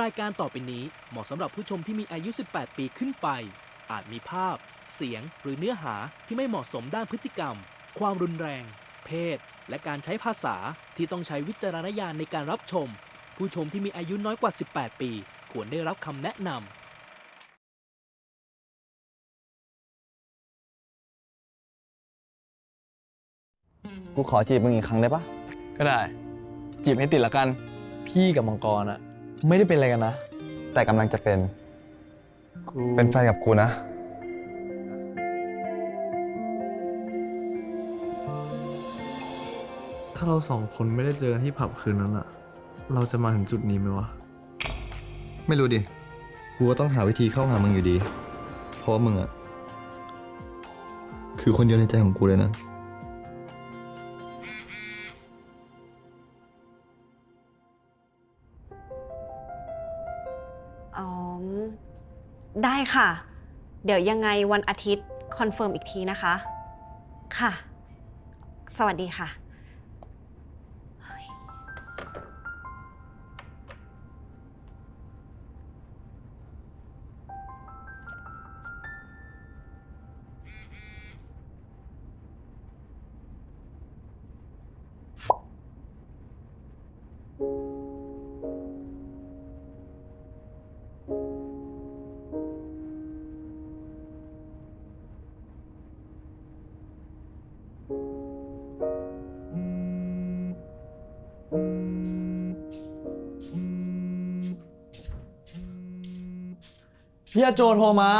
รายการต่อไปนี้เหมาะสำหรับผู้ชมที่มีอายุ 18 ปีขึ้นไป อาจมีภาพ เสียง หรือเนื้อหาที่ไม่เหมาะสมด้านพฤติกรรม ความรุนแรง เพศ และการใช้ภาษาที่ต้องใช้วิจารณญาณในการรับชม ผู้ชมที่มีอายุน้อยกว่า 18 ปี ควรได้รับคำแนะนำกูขอจีบมึงอีกครั้งได้ปะก็ได้ จีบให้ติดละกัน พี่กับมังกรอะ ไม่ได้เป็นอะไรกันนะ แต่กำลังจะเป็นกูเป็นแฟนกับกูนะ ถ้าเราสองคนไม่ได้เจอกันที่ผับคืนนั้นอะเราจะมาถึงจุดนี้ไหมวะ ไม่รู้ดิ กูก็ต้องหาวิธีเข้าหามึงอยู่ดี เพราะว่ามึงอะคือคนเดียวในใจของกูเลยนะ อ๋อ ได้ค่ะ เดี๋ยวยังไงวันอาทิตย์คอนเฟิร์มอีกทีนะคะ ค่ะ สวัสดีค่ะ พี่าโจโทรมา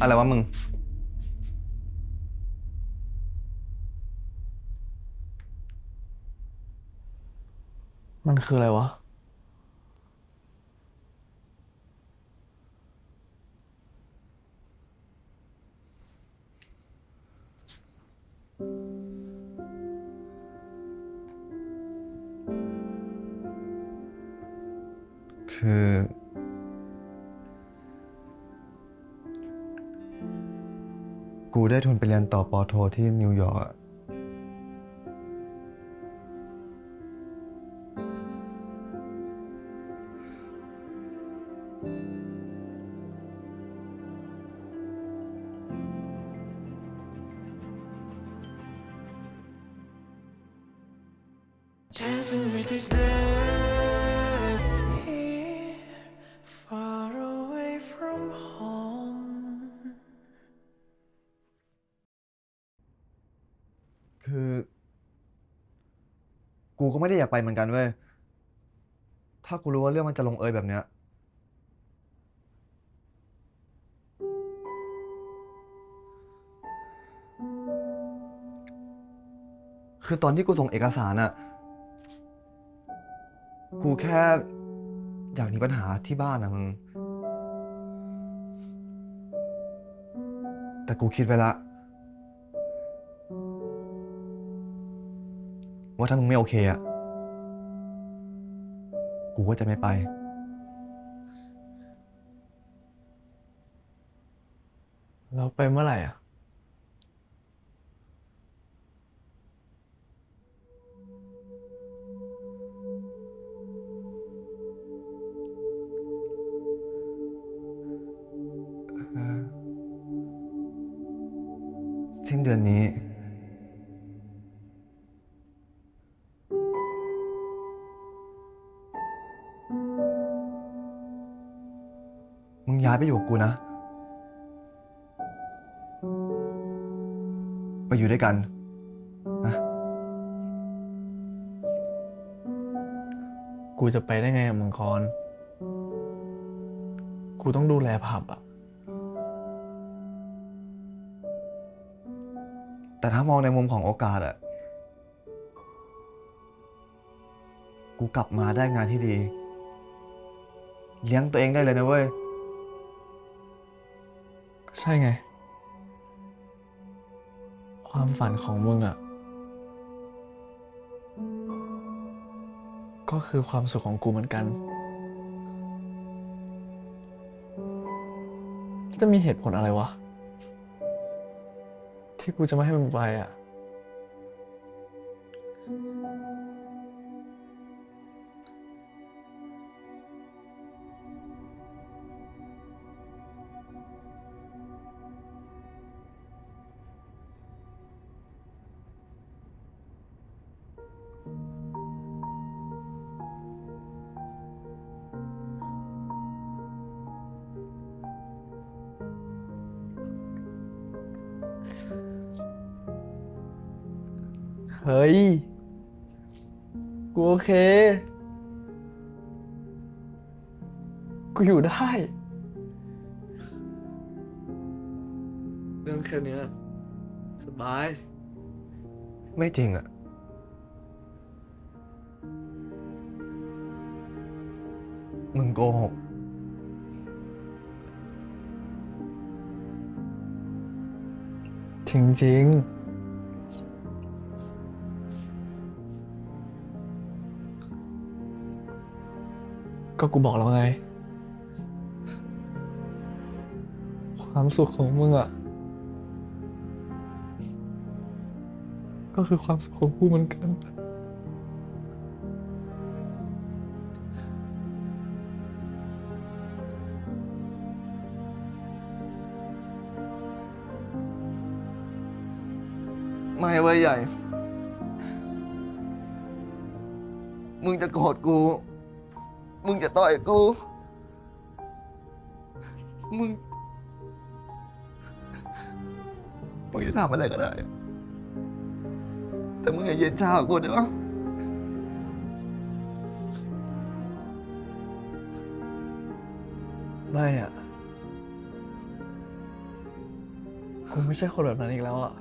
อะไรวะมึง มันคืออะไรวะ คือ กูได้ทุนไปเรียนต่อปอโทที่นิวยอร์กอะ Dancing with the dead here, far away from home. คือ กูก็ไม่ได้อยากไปเหมือนกันเว้ย ถ้ากูรู้ว่าเรื่องมันจะลงเอยแบบเนี้ย คือตอนที่กูส่งเอกสารอะ กูแค่อยากหนีปัญหาที่บ้านอะมึง แต่กูคิดไว้ละ ว่าถ้ามึงไม่โอเคอะกูก็จะไม่ไปแล้วไปเมื่อไหร่อะ สิ้นเดือนนี้ มึงย้ายไปอยู่กับกูนะ ไปอยู่ด้วยกันนะกูจะไปได้ไงอะมังกร กูต้องดูแลผับอะ แต่ถ้ามองในมุมของโอกาสอะกูกลับมาได้งานที่ดี เลี้ยงตัวเองได้เลยนะเว้ย ก็ใช่ไง ความฝันของมึงอะก็คือความสุขของกูเหมือนกัน จะมีเหตุผลอะไรวะ ที่กูจะไม่ให้มึงไปอะ เฮ้ย กูโอเค กูอยู่ได้ เรื่องแค่เนี้ยสบาย ไม่จริงอะมึงโกหก จริงๆ ก็กูบอกแล้วไง ความสุขของมึงอะก็คือความสุขของกูเหมือนกัน ไม่เว้ยใหญ่ มึงจะโกรธกู มึงจะต่อยกู มึง มึงจะทำอะไรก็ได้ แต่มึงอย่าเย็นชากูได้ปะไม่อะ กูไม่ใช่คนแบบนั้นอีกแล้วอะ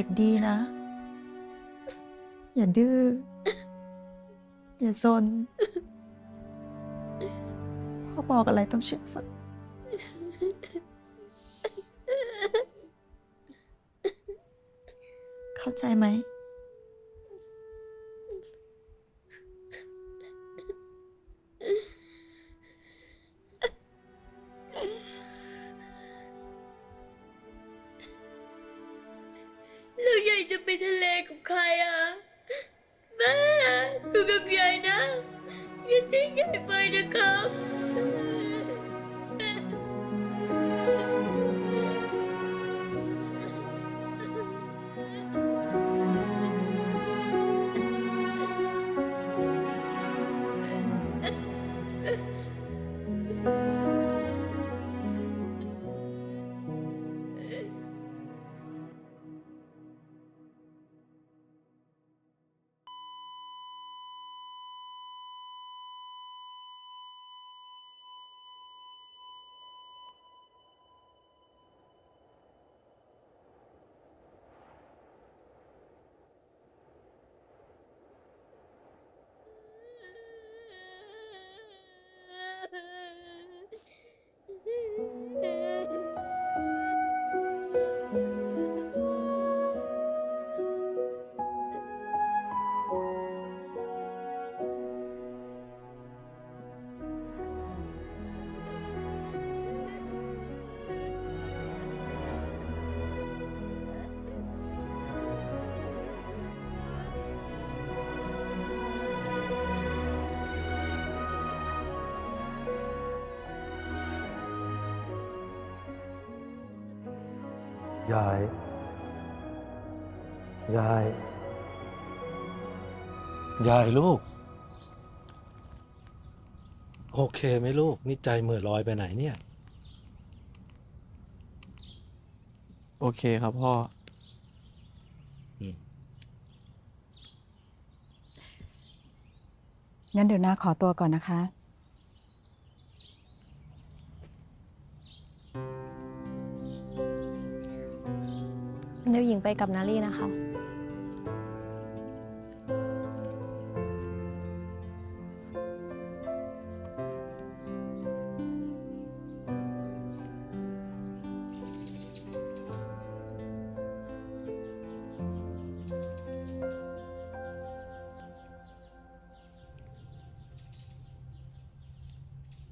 ด็กดีนะ อย่าดื้อ อย่าซนพ่อบอกอะไรต้องเชื่อฟังเข้าใจไหม อยู่กับยายน ย่าทิ้งยายไปนะครับยายยายยายลูก โอเคไหมลูก นี่ใจเหมื่อลอยไปไหนเนี่ย โอเคครับพ่อ งั้นเดี๋ยวนาขอตัวก่อนนะคะ เดี๋ยวหญิงไปกับนารีนะคะ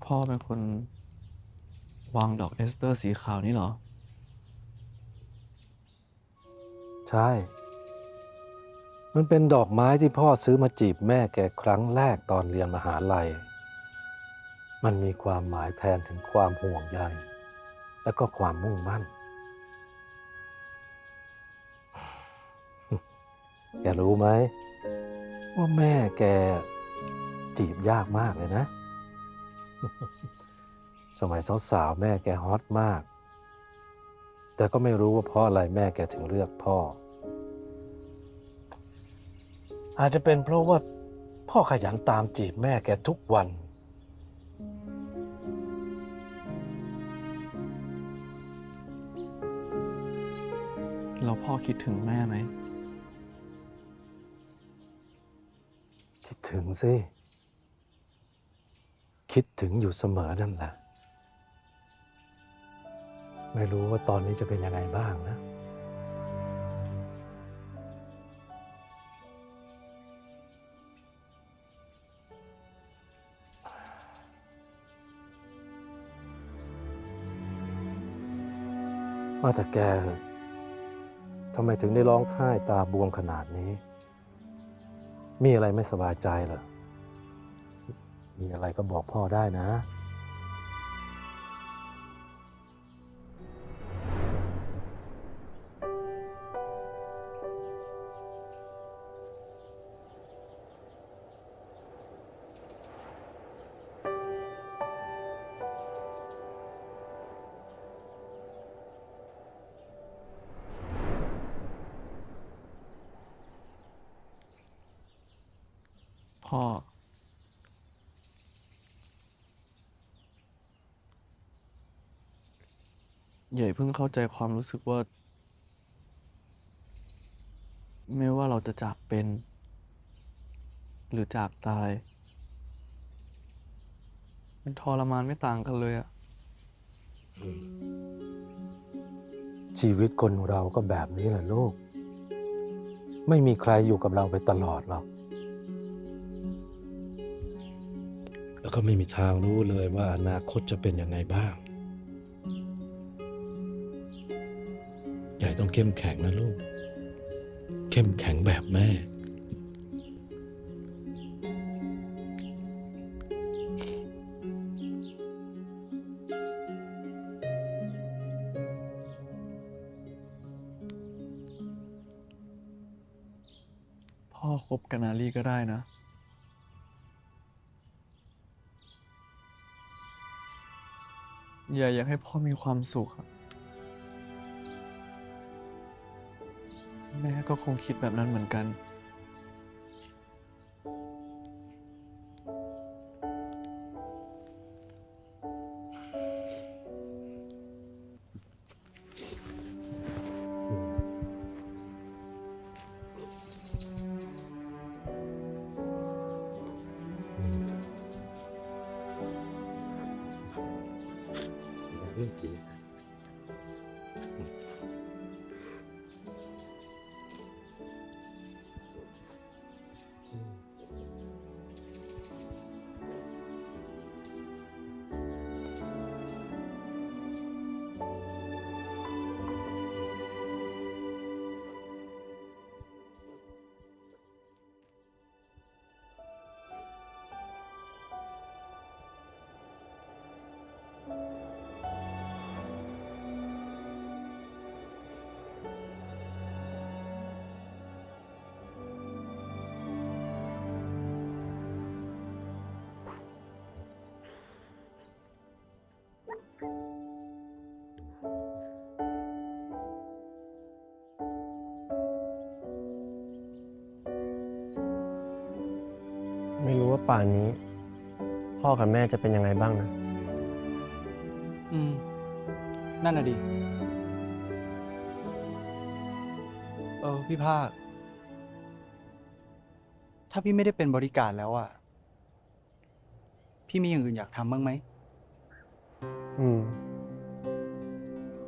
พ่อเป็นคนวางดอกเอสเตอร์สีขาวนี่เหรอ ใช่ มันเป็นดอกไม้ที่พ่อซื้อมาจีบแม่แกครั้งแรกตอนเรียนมหาลัย มันมีความหมายแทนถึงความห่วงใย และก็ความมุ่งมั่น แกรู้ไหม ว่าแม่แกจีบยากมากเลยนะ สมัยสาวๆแม่แกฮอตมาก แต่ก็ไม่รู้ว่าเพราะอะไรแม่แกถึงเลือกพ่อ อาจจะเป็นเพราะว่าพ่อขยันตามจีบแม่แกทุกวันแล้วพ่อคิดถึงแม่ไหม คิดถึงสิ คิดถึงอยู่เสมอนั่นแหละ ไม่รู้ว่าตอนนี้จะเป็นยังไงบ้างนะว่าแต่แกทำไมถึงได้ร้องไห้ตาบวมขนาดนี้ มีอะไรไม่สบายใจเหรอ มีอะไรก็บอกพ่อได้นะ พ่อใหญ่เพิ่งเข้าใจความรู้สึกว่า ไม่ว่าเราจะจากเป็น หรือจากตาย มันทรมานไม่ต่างกันเลยอะชีวิตคนเราก็แบบนี้แหละลูก ไม่มีใครอยู่กับเราไปตลอดหรอก แล้วก็ไม่มีทางรู้เลยว่าอนาคตจะเป็นยังไงบ้าง ใหญ่ต้องเข้มแข็งนะลูก เข้มแข็งแบบแม่ พ่อคบกับนารีก็ได้นะ ยายอยากให้พ่อมีความสุขอะแม่ก็คงคิดแบบนั้นเหมือนกัน เป่านนี้ พ่อกับแม่จะเป็นยังไงบ้างนะ อืม นั่นน่ะดิ เออ พี่ภาค ถ้าพี่ไม่ได้เป็นบริการแล้วอะพี่มีอย่างอื่นอยากทำบ้างไหม อืม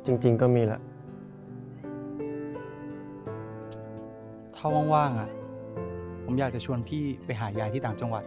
จริง ๆ ก็มีแหละ ถ้าว่างๆอะผมอยากจะชวนพี่ไปหายายที่ต่างจังหวัด